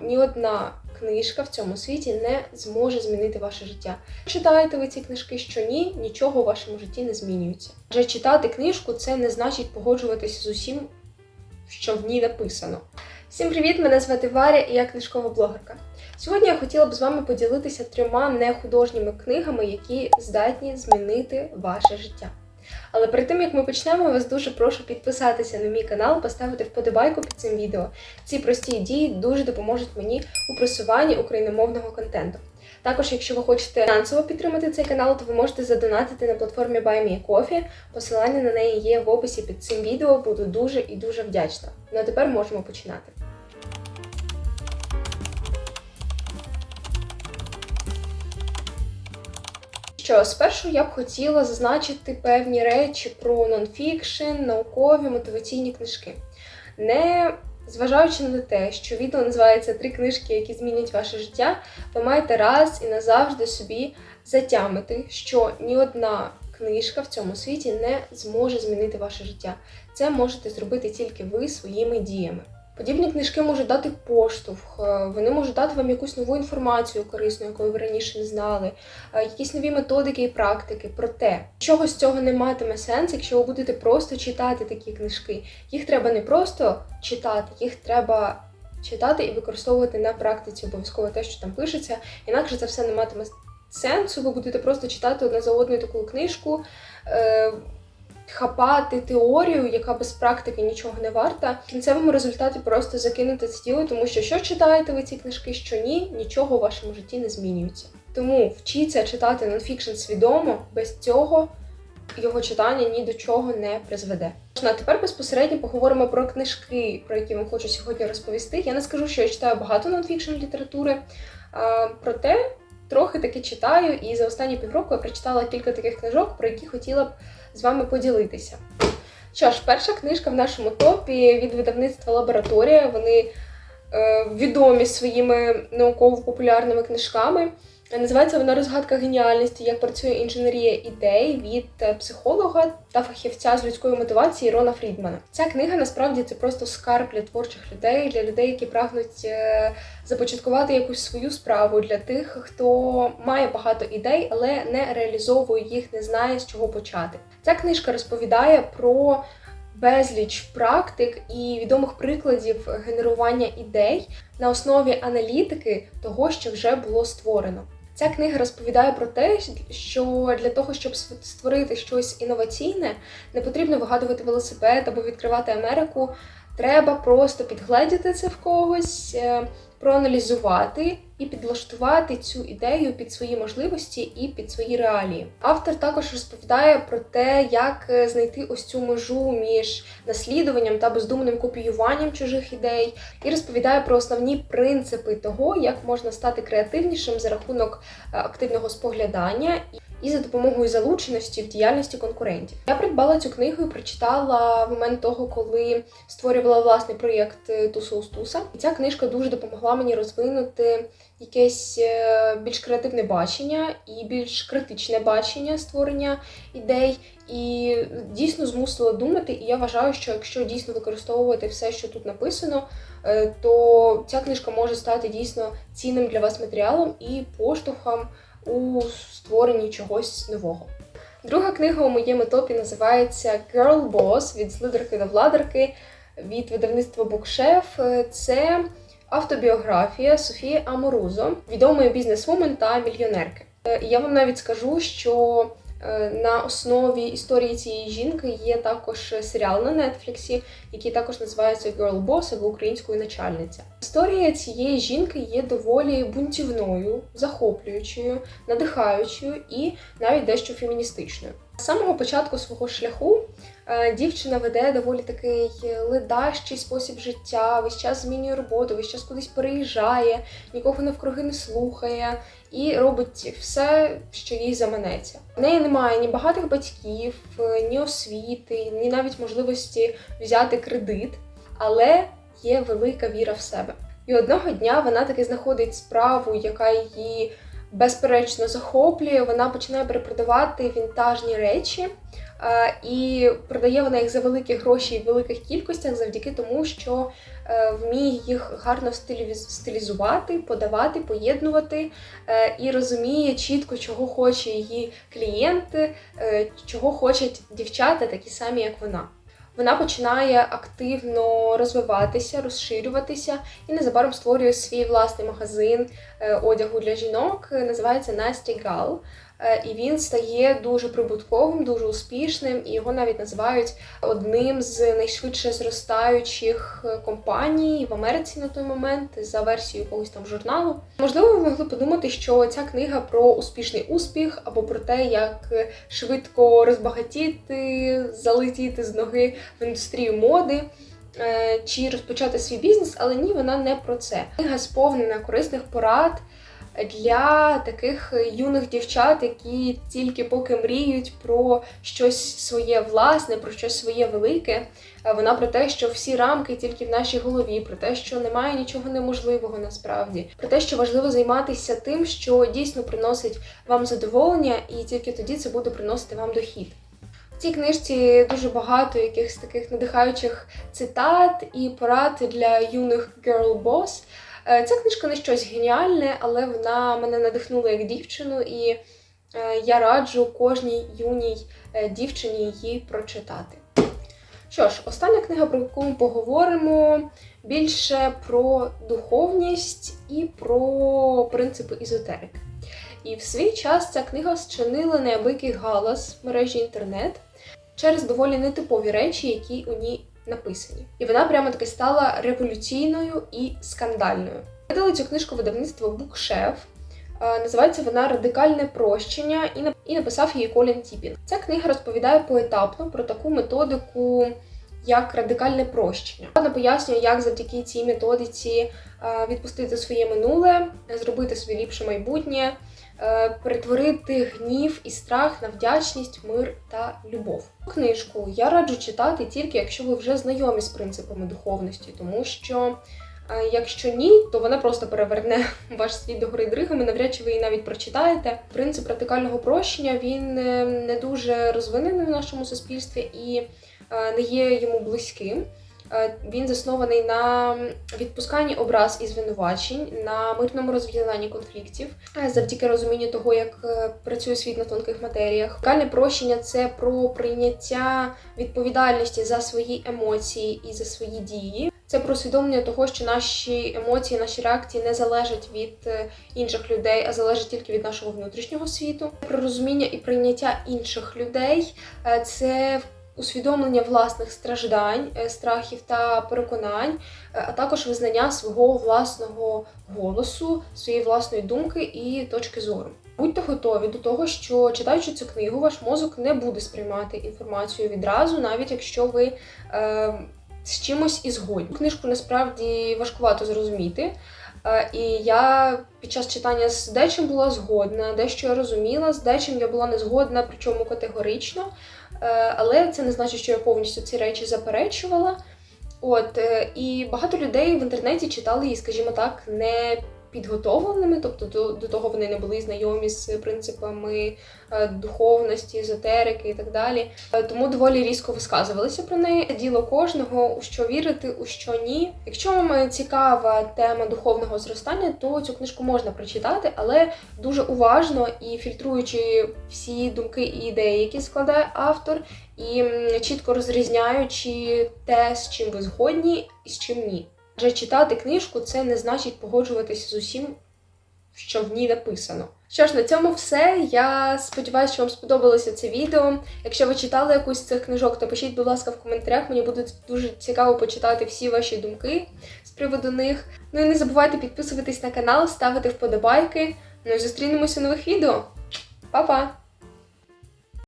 ні одна книжка в цьому світі не зможе змінити ваше життя. Читаєте ви ці книжки, що ні, нічого у вашому житті не змінюється. Адже читати книжку це не значить погоджуватися з усім, що в ній написано. Всім привіт! Мене звати Варя і я книжкова блогерка. Сьогодні я хотіла б з вами поділитися трьома нехудожніми книгами, які здатні змінити ваше життя. Але перед тим як ми почнемо, вас дуже прошу підписатися на мій канал, поставити вподобайку під цим відео. Ці прості дії дуже допоможуть мені у просуванні україномовного контенту. Також, якщо ви хочете фінансово підтримати цей канал, то ви можете задонатити на платформі BuyMeACoffee. Посилання на неї є в описі під цим відео. Буду дуже і дуже вдячна. Ну а тепер можемо починати. Що спершу я б хотіла зазначити певні речі про нонфікшн, наукові, мотиваційні книжки. Не зважаючи на те, що відео називається Три книжки, які змінять ваше життя, ви маєте раз і назавжди собі затямити, що ні одна книжка в цьому світі не зможе змінити ваше життя. Це можете зробити тільки ви своїми діями. Подібні книжки можуть дати поштовх, е, вони можуть дати вам якусь нову інформацію корисну, якої ви раніше не знали, е, якісь нові методики і практики. Проте чого з цього не матиме сенс, якщо ви будете просто читати такі книжки. Їх треба не просто читати, їх треба читати і використовувати на практиці обов'язково те, що там пишеться. Інакше це все не матиме сенсу. Ви будете просто читати одне за одною таку книжку. Хапати теорію, яка без практики нічого не варта, в кінцевому результаті просто закинути це діло, тому що що читаєте ви ці книжки, що ні, нічого у вашому житті не змінюється. Тому вчіться читати нонфікшн свідомо, без цього його читання ні до чого не призведе. Ну, а тепер безпосередньо поговоримо про книжки, про які вам хочу сьогодні розповісти. Я не скажу, що я читаю багато нонфікшн літератури, проте трохи таки читаю, і за останні півроку я прочитала кілька таких книжок, про які хотіла б з вами поділитися. Що ж, перша книжка в нашому топі від видавництва Лабораторія. Вони е, відомі своїми науково-популярними книжками. Називається вона Розгадка геніальності, як працює інженерія ідей від психолога та фахівця з людської мотивації Рона Фрідмана. Ця книга насправді це просто скарб для творчих людей, для людей, які прагнуть е, започаткувати якусь свою справу, для тих, хто має багато ідей, але не реалізовує їх, не знає з чого почати. Ця книжка розповідає про безліч практик і відомих прикладів генерування ідей на основі аналітики того, що вже було створено. Ця книга розповідає про те, що для того, щоб створити щось інноваційне, не потрібно вигадувати велосипед або відкривати Америку. Треба просто підгледіти це в когось, е, проаналізувати і підлаштувати цю ідею під свої можливості і під свої реалії. Автор також розповідає про те, як е, знайти ось цю межу між наслідуванням та бездумним копіюванням чужих ідей, і розповідає про основні принципи того, як можна стати креативнішим за рахунок е, активного споглядання і за допомогою залученості в діяльності конкурентів. Я придбала цю книгу і прочитала в момент того, коли створювала власний проєкт Туса Устуса. І ця книжка дуже допомогла мені розвинути якесь е, більш креативне бачення і більш критичне бачення створення ідей. І дійсно змусила думати. І я вважаю, що якщо дійсно використовувати все, що тут написано, е, то ця книжка може стати дійсно цінним для вас матеріалом і поштовхом у створенні чогось нового. Друга книга у моєму топі називається Girl Boss від злидарки до владарки від видавництва Букшеф. Це автобіографія Софії Аморузо, відомої бізнесвумен та мільйонерки. Я вам навіть скажу, що Е, на основі історії цієї жінки є також серіал на нетфліксі, який також називається Girl Boss або українською начальниця. Історія цієї жінки є доволі бунтівною, захоплюючою, надихаючою і навіть дещо феміністичною. З самого початку свого шляху е, дівчина веде доволі такий ледащий спосіб життя, весь час змінює роботу, весь час кудись переїжджає, нікого навкруги не слухає і робить все, що їй заманеться. В неї немає ні багатих батьків, ні освіти, ні навіть можливості взяти кредит, але є велика віра в себе. І одного дня вона таки знаходить справу, яка її безперечно захоплює. Вона починає перепродавати вінтажні речі. Е, І продає вона їх за великі гроші і в великих кількостях завдяки тому, що е, вміє їх гарно стилізувати, подавати, поєднувати е, і розуміє чітко, чого хоче її клієнти, чого хочуть дівчата, такі самі, як вона. Вона починає активно розвиватися, розширюватися і незабаром створює свій власний магазин е, одягу для жінок. е, Називається Nasty Gal. Е, І він стає дуже прибутковим, дуже успішним, і його навіть називають одним з найшвидше зростаючих е, компаній в Америці на той момент за версією якогось там журналу. Можливо, ви могли подумати, що ця книга про успішний успіх або про те, як е, швидко розбагатіти, залетіти з ноги в індустрію моди. Чи розпочати свій бізнес, але ні, вона не про це. Книга сповнена корисних порад для таких юних дівчат, які тільки поки мріють про щось своє власне, про щось своє велике. Е, Вона про те, що всі рамки тільки в нашій голові, про те, що немає нічого неможливого насправді, про те, що важливо займатися тим, що дійсно приносить вам задоволення, і тільки тоді це буде приносити вам дохід. В цій книжці дуже багато якихось таких надихаючих цитат і порад для юних girl boss. Е, Ця книжка не щось геніальне, але вона мене надихнула як дівчину, і е, я раджу кожній юній е, дівчині її прочитати. Що ж, остання книга, про яку ми поговоримо, більше про духовність і про принципи ізотерики. І в свій час ця книга зчинила неабиякий галас в мережі інтернет через доволі нетипові речі, які у ній написані. І вона прямо таки стала революційною і скандальною. Видали цю книжку видавництво Букшеф. Е, Називається вона Радикальне прощення і нап- і написав її Колін Тіпін. Ця книга розповідає поетапно про таку методику, як радикальне прощення. Вона пояснює, як завдяки цій методиці е, відпустити своє минуле, зробити собі ліпше майбутнє, перетворити гнів і страх на вдячність, мир та любов. Книжку я раджу читати тільки якщо ви вже знайомі з принципами духовності, тому що. е, Якщо ні, то вона просто переверне ваш світ до гори дригами, навряд чи ви її навіть прочитаєте. Принцип радикального прощення він е, не дуже розвинений в нашому суспільстві і е, не є йому близьким. Е, Він заснований на відпусканні образ і звинувачень, на мирному розв'язанні конфліктів, е, завдяки розумінню того, як е, працює світ на тонких матеріях. Радикальне прощення це про прийняття відповідальності за свої емоції і за свої дії. Це про усвідомлення того, що наші емоції, наші реакції не залежать від інших людей, а залежать тільки від нашого внутрішнього світу. Про розуміння і прийняття інших людей це усвідомлення власних страждань, е, страхів та переконань, е, а також визнання свого власного голосу, своєї власної думки і точки зору. Будьте готові до того, що читаючи цю книгу, ваш мозок не буде сприймати інформацію відразу, навіть якщо ви е, з чимось і згодні. Книжку насправді важкувато зрозуміти. Е, І я під час читання з дечим була згодна, дещо я розуміла, з дечим я була не згодна, причому категорично. Е, Але це не значить, що я повністю ці речі заперечувала. От, е, і багато людей в інтернеті читали її, скажімо так, не підготовленими, тобто до, до того вони не були знайомі з принципами е, духовності, езотерики і так далі. Е, Тому доволі різко висказувалися про неї. Діло кожного, у що вірити, у що ні. Якщо вам цікава тема духовного зростання, то цю книжку можна прочитати, але дуже уважно і фільтруючи всі думки і ідеї, які складає автор, і чітко розрізняючи те, з чим ви згодні і з чим ні. Адже читати книжку це не значить погоджуватися з усім, що в ній написано. Що ж, на цьому все. Я сподіваюся, що вам сподобалося це відео. Якщо ви читали якусь з цих книжок, то пишіть, будь ласка, в коментарях. Мені буде дуже цікаво почитати всі ваші думки з приводу них. Ну і не забувайте підписуватись на канал, ставити вподобайки. Ну і зустрінемося в нових відео. Па-па!